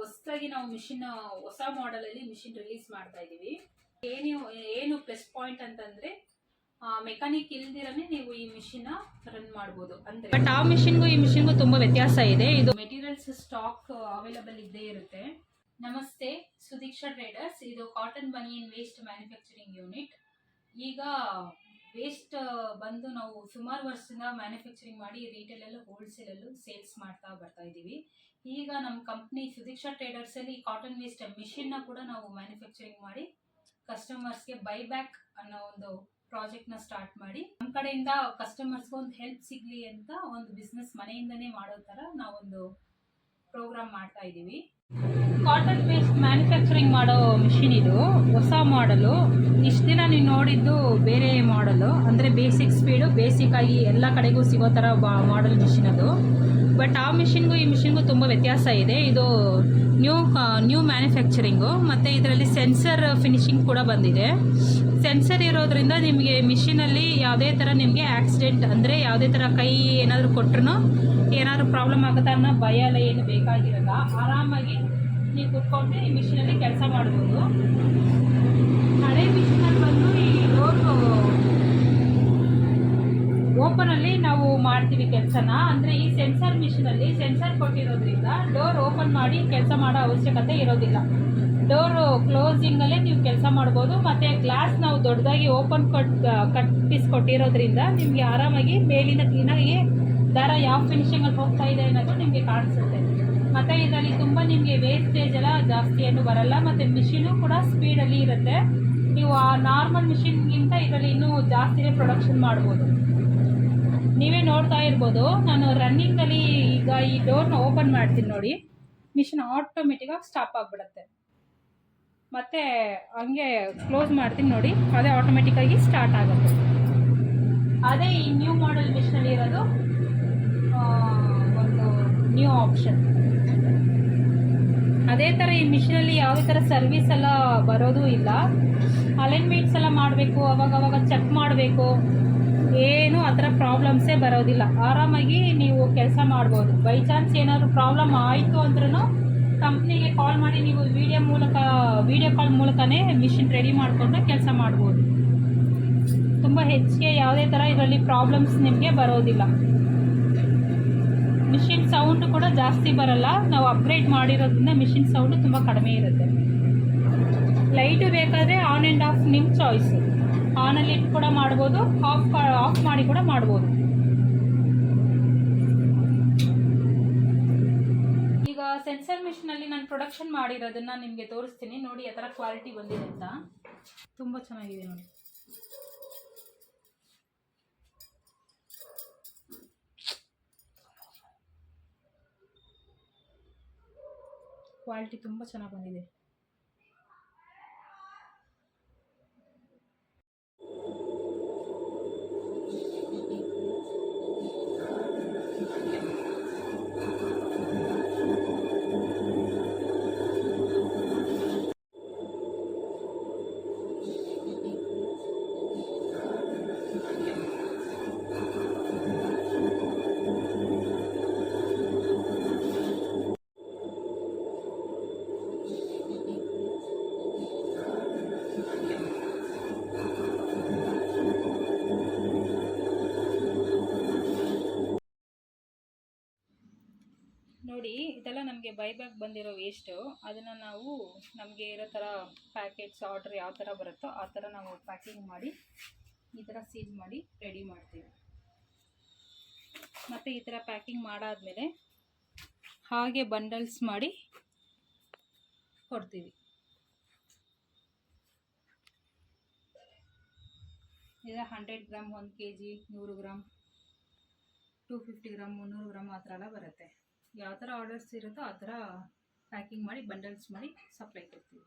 ಹೊಸದಾಗಿ ನಾವು ಮಿಷಿನ್ ಹೊಸ ಮಾಡೆಲ್ ಅಲ್ಲಿ ಮಿಷಿನ್ ರಿಲೀಸ್ ಮಾಡ್ತಾ ಇದೀವಿ ಏನು ಏನು ಪ್ಲಸ್ ಪಾಯಿಂಟ್ ಅಂತಂದ್ರೆ ಮೆಕ್ಯಾನಿಕ್ ಇಲ್ದಿರನೆ ನೀವು ಈ ಮಿಷಿನ್ ರನ್ ಮಾಡ್ಬೋದು. ಅಂದ್ರೆ ಬಟ್ ಆ ಮಿಷಿನ್ಗೂ ಈ ಮಿಷಿನ್ಗೂ ತುಂಬಾ ವ್ಯತ್ಯಾಸ ಇದೆ. ಇದು ಮೆಟೀರಿಯಲ್ಸ್ ಸ್ಟಾಕ್ ಅವೈಲಬಲ್ ಇದ್ದೇ ಇರುತ್ತೆ. ನಮಸ್ತೆ ಸುದೀಕ್ಷಾ ಟ್ರೇಡರ್ಸ್ ಇದು cotton banian waste manufacturing unit ಈಗ ವೇಸ್ಟ್ ಬಂದು ನಾವು ಸುಮಾರು ವರ್ಷದಿಂದ ಮ್ಯಾನುಫ್ಯಾಕ್ಚರಿಂಗ್ ಮಾಡಿ ರಿಟೇಲ್ ಅಲ್ಲೂ ಹೋಲ್ಸೇಲ್ ಅಲ್ಲೂ ಸೇಲ್ಸ್ ಮಾಡ್ತಾ ಬರ್ತಾ ಇದ್ದೀವಿ. ಈಗ ನಮ್ಮ ಕಂಪ್ನಿ ಸುದೀಕ್ಷಾ ಟ್ರೇಡರ್ಸ್ ಅಲ್ಲಿ ಕಾಟನ್ ವೇಸ್ಟ್ ಮಿಷಿನ್ನ ಕೂಡ ನಾವು ಮ್ಯಾನುಫ್ಯಾಕ್ಚರಿಂಗ್ ಮಾಡಿ ಕಸ್ಟಮರ್ಸ್ಗೆ ಬೈ ಬ್ಯಾಕ್ ಅನ್ನೋ ಒಂದು ಪ್ರಾಜೆಕ್ಟ್ನ ಸ್ಟಾರ್ಟ್ ಮಾಡಿ ನಮ್ಮ ಕಡೆಯಿಂದ ಕಸ್ಟಮರ್ಸ್ಗೆ ಒಂದು ಹೆಲ್ಪ್ ಸಿಗ್ಲಿ ಅಂತ ಒಂದು ಬಿಸ್ನೆಸ್ ಮನೆಯಿಂದನೇ ಮಾಡೋ ತರ ನಾವೊಂದು ಪ್ರೋಗ್ರಾಮ್ ಮಾಡ್ತಾ ಇದ್ದೀವಿ. ಕಾಟನ್ ಬೇಸ್ ಮ್ಯಾನುಫ್ಯಾಕ್ಚರಿಂಗ್ ಮಾಡೋ ಮಿಷಿನ್ ಇದು. ಹೊಸ ಮಾಡಲು ಇಷ್ಟು ದಿನ ನೀವು ನೋಡಿದ್ದು ಬೇರೆ ಮಾಡಲು ಅಂದರೆ ಬೇಸಿಕ್ ಸ್ಪೀಡು ಆಗಿ ಎಲ್ಲ ಕಡೆಗೂ ಸಿಗೋ ಥರ ಮಾಡಲ್ ಮಿಷಿನ್ ಅದು. ಬಟ್ ಆ ಮಿಷಿನ್ಗೂ ಈ ಮಿಷಿನ್ಗೂ ತುಂಬ ವ್ಯತ್ಯಾಸ ಇದೆ. ಇದು ನ್ಯೂ ನ್ಯೂ ಮ್ಯಾನುಫ್ಯಾಕ್ಚರಿಂಗು ಮತ್ತು ಇದರಲ್ಲಿ ಸೆನ್ಸರ್ ಫಿನಿಶಿಂಗ್ ಕೂಡ ಬಂದಿದೆ. ಸೆನ್ಸರ್ ಇರೋದ್ರಿಂದ ನಿಮಗೆ ಮಿಷಿನಲ್ಲಿ ಯಾವುದೇ ಥರ ನಿಮಗೆ ಆಕ್ಸಿಡೆಂಟ್ ಅಂದರೆ ಯಾವುದೇ ಥರ ಕೈ ಏನಾದರೂ ಕೊಟ್ಟರು ಏನಾದರೂ ಪ್ರಾಬ್ಲಮ್ ಆಗುತ್ತೆ ಅನ್ನೋ ಭಯ ಎಲ್ಲ ಏನು ಬೇಕಾಗಿರಲ್ಲ. ಆರಾಮಾಗಿ ನೀವು ಕುತ್ಕೊಂಡು ಈ ಮಿಷಿನಲ್ಲಿ ಕೆಲಸ ಮಾಡ್ಬೋದು. ಹಳೆ ಮಿಷಿನಲ್ಲಿ ಬಂದು ಈ ಡೋರ್ ಓಪನಲ್ಲಿ ನಾವು ಮಾಡ್ತೀವಿ ಕೆಲಸನ. ಅಂದರೆ ಈ ಸೆನ್ಸರ್ ಮಿಷಿನಲ್ಲಿ ಸೆನ್ಸರ್ ಕೊಟ್ಟಿರೋದ್ರಿಂದ ಡೋರ್ ಓಪನ್ ಮಾಡಿ ಕೆಲಸ ಮಾಡೋ ಅವಶ್ಯಕತೆ ಇರೋದಿಲ್ಲ. ಡೋರು ಕ್ಲೋಸಿಂಗಲ್ಲೇ ನೀವು ಕೆಲಸ ಮಾಡ್ಬೋದು. ಮತ್ತು ಗ್ಲಾಸ್ ನಾವು ದೊಡ್ಡದಾಗಿ ಓಪನ್ ಕಟ್, ಕಟ್ಟಿಸ್ಕೊಟ್ಟಿರೋದ್ರಿಂದ ನಿಮಗೆ ಆರಾಮಾಗಿ ಮೇಲಿನ ಕ್ಲೀನಾಗಿ ದಾರ ಯಾವ ಫಿನಿಷಿಂಗಲ್ಲಿ ಹೋಗ್ತಾ ಇದೆ ಅನ್ನೋದು ನಿಮಗೆ ಕಾಣಿಸುತ್ತೆ. ಮತ್ತು ಇದರಲ್ಲಿ ತುಂಬ ನಿಮಗೆ ವೇಸ್ಟೇಜ್ ಎಲ್ಲ ಜಾಸ್ತಿ ಏನು ಬರಲ್ಲ, ಮತ್ತು ಮಿಷಿನು ಕೂಡ ಸ್ಪೀಡಲ್ಲಿ ಇರುತ್ತೆ. ನೀವು ಆ ನಾರ್ಮಲ್ ಮಿಷಿನ್ಗಿಂತ ಇದರಲ್ಲಿ ಇನ್ನೂ ಜಾಸ್ತಿನೇ ಪ್ರೊಡಕ್ಷನ್ ಮಾಡ್ಬೋದು. ನೀವೇ ನೋಡ್ತಾ ಇರ್ಬೋದು, ನಾನು ರನ್ನಿಂಗಲ್ಲಿ ಈಗ ಈ ಡೋರ್ನ ಓಪನ್ ಮಾಡ್ತೀನಿ ನೋಡಿ. ಮಿಷಿನ್ ಆಟೋಮೆಟಿಕಾಗಿ ಸ್ಟಾಪ್ ಆಗಿಬಿಡುತ್ತೆ. ಮತ್ತೆ ಹಂಗೆ ಕ್ಲೋಸ್ ಮಾಡ್ತೀನಿ ನೋಡಿ, ಅದೇ ಆಟೋಮೆಟಿಕ್ಕಾಗಿ ಸ್ಟಾರ್ಟ್ ಆಗುತ್ತೆ. ಅದೇ ಈ ನ್ಯೂ ಮಾಡೆಲ್ ಮಿಷಿನಲ್ಲಿ ಇರೋದು ನ್ಯೂ ಆಪ್ಷನ್ ಅದೇ ಥರ ಈ ಮಿಷಿನಲ್ಲಿ ಯಾವುದೇ ಥರ ಸರ್ವಿಸ್ ಎಲ್ಲ ಬರೋದು ಇಲ್ಲ. ಅಲೈನ್ಮೆಂಟ್ಸ್ ಎಲ್ಲ ಮಾಡಬೇಕು ಅವಾಗ ಅವಾಗ ಚೆಕ್ ಮಾಡಬೇಕು. ಏನು ಆ ಥರ ಪ್ರಾಬ್ಲಮ್ಸೇ ಬರೋದಿಲ್ಲ. ಆರಾಮಾಗಿ ನೀವು ಕೆಲಸ ಮಾಡ್ಬೋದು. ಬೈ ಚಾನ್ಸ್ ಏನಾದರೂ ಪ್ರಾಬ್ಲಮ್ ಆಯಿತು ಅಂದ್ರೂ ಕಂಪ್ನಿಗೆ ಕಾಲ್ ಮಾಡಿ ನೀವು ವಿಡಿಯೋ ಮೂಲಕ ವಿಡಿಯೋ ಕಾಲ್ ಮೂಲಕನೇ ಮಿಷಿನ್ ರೆಡಿ ಮಾಡಿಕೊಂಡು ಕೆಲಸ ಮಾಡ್ಬೋದು. ತುಂಬ ಹೆಚ್ಚಿಗೆ ಯಾವುದೇ ಥರ ಇದರಲ್ಲಿ ಪ್ರಾಬ್ಲಮ್ಸ್ ನಿಮಗೆ ಬರೋದಿಲ್ಲ. ಮಿಷಿನ್ ಸೌಂಡ್ ಕೂಡ ಜಾಸ್ತಿ ಬರಲ್ಲ. ನಾವು ಅಪ್ಗ್ರೇಡ್ ಮಾಡಿರೋದ್ರಿಂದ ಮಿಷಿನ್ ಸೌಂಡ್ ತುಂಬ ಕಡಿಮೆ ಇರುತ್ತೆ. ಲೈಟು ಬೇಕಾದರೆ ಆನ್ ಆ್ಯಂಡ್ ಆಫ್ ನಿಮ್ಮ ಚಾಯ್ಸ್ ಆನಲ್ಲಿ ಇಟ್ಟು ಕೂಡ ಮಾಡ್ಬೋದು ಆಫ್ ಆಫ್ ಮಾಡಿ ಕೂಡ ಮಾಡ್ಬೋದು. ಈಗ ಸೆನ್ಸರ್ ಮಿಷಿನಲ್ಲಿ ನಾನು ಪ್ರೊಡಕ್ಷನ್ ಮಾಡಿರೋದನ್ನ ನಿಮಗೆ ತೋರಿಸ್ತೀನಿ. ನೋಡಿ ಯಾವ ಥರ ಕ್ವಾಲಿಟಿ ಬಂದಿದೆ ಅಂತ. ತುಂಬ ಚೆನ್ನಾಗಿದೆ ನೋಡಿ. ಕ್ವಾಲಿಟಿ ತುಂಬ ಚೆನ್ನಾಗಿ ಬಂದಿದೆ. ನೋಡಿ, ಇದೆಲ್ಲ ನಮಗೆ ಬೈಬ್ಯಾಕ್ ಬಂದಿರೋ ವೇಸ್ಟು ಅದನ್ನು ನಾವು ನಮಗೆ ಇರೋ ಥರ ಪ್ಯಾಕೆಟ್ಸ್ ಆರ್ಡ್ರ್ ಯಾವ ಥರ ಬರುತ್ತೋ ಆ ಥರ ನಾವು ಪ್ಯಾಕಿಂಗ್ ಮಾಡಿ, ಈ ಥರ ಸೀಲ್ ಮಾಡಿ ರೆಡಿ ಮಾಡ್ತೀವಿ. ಮತ್ತು ಈ ಥರ ಪ್ಯಾಕಿಂಗ್ ಮಾಡಾದಮೇಲೆ ಹಾಗೆ ಬಂಡಲ್ಸ್ ಮಾಡಿ ಕೊಡ್ತೀವಿ. ಇದು ಹಂಡ್ರೆಡ್ ಗ್ರಾಮ್ ಒಂದು ಕೆ ಜಿ ನೂರು ಗ್ರಾಮ್ ಟೂ ಫಿಫ್ಟಿ ಗ್ರಾಮ್ ಮುನ್ನೂರು ಗ್ರಾಮ್ ಆ ಥರ ಎಲ್ಲ ಬರುತ್ತೆ. ಯಾವ ಥರ ಆರ್ಡರ್ಸ್ ಇರುತ್ತೋ ಆ ಥರ ಪ್ಯಾಕಿಂಗ್ ಮಾಡಿ ಬಂಡಲ್ಸ್ ಮಾಡಿ ಸಪ್ಲೈ ಕೊಡ್ತೀವಿ.